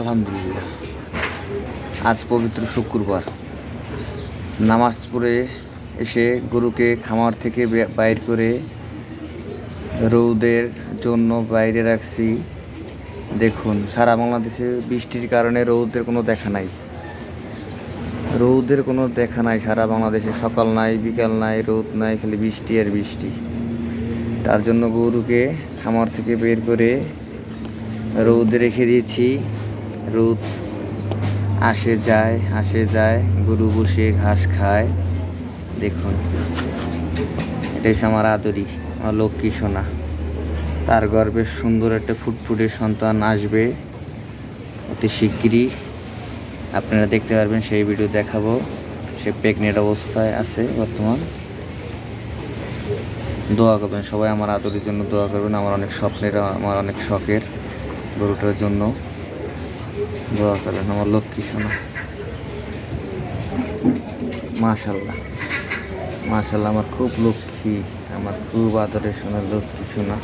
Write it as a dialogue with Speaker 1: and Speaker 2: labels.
Speaker 1: আলহামদুলিল্লাহ। আজ পবিত্র শুক্রবার। নামাজ পড়ে এসে গরুকে খামার থেকে বাইর করে রৌদের জন্য বাইরে রাখছি। দেখুন, সারা বাংলাদেশে বৃষ্টির কারণে রৌদের কোনো দেখা নাই। রৌদের কোনো দেখা নাই, সারা বাংলাদেশে সকাল নাই, বিকাল নাই, রোদ নাই, খালি বৃষ্টি আর বৃষ্টি। তার জন্য গরুকে খামার থেকে বের করে রৌদে রেখে দিয়েছি। রোদ আসে যায় আসে যায়, গরু বসে ঘাস খায়। দেখুন, এটাই আমার আদরি, আমার লক্ষ্মী সোনা। তার গর্বে সুন্দর একটা ফুটফুটে সন্তান আসবে অতি শিগগিরই। আপনারা দেখতে পারবেন, সেই ভিডিও দেখাবো। সে প্রেগনেন্ট অবস্থায় আছে বর্তমান। দোয়া করবেন সবাই, আমার আদরের জন্য দোয়া করবেন। আমার অনেক স্বপ্নের, আমার অনেক শখের গরুটার জন্য। দোয়া করেন, আমার লক্ষ্মী সোনা। মাশাল্লাহ। মাশাল্লাহ, আমার খুব লক্ষ্মী, আমার খুব আদরের সোনা, লক্ষ্মী সোনা।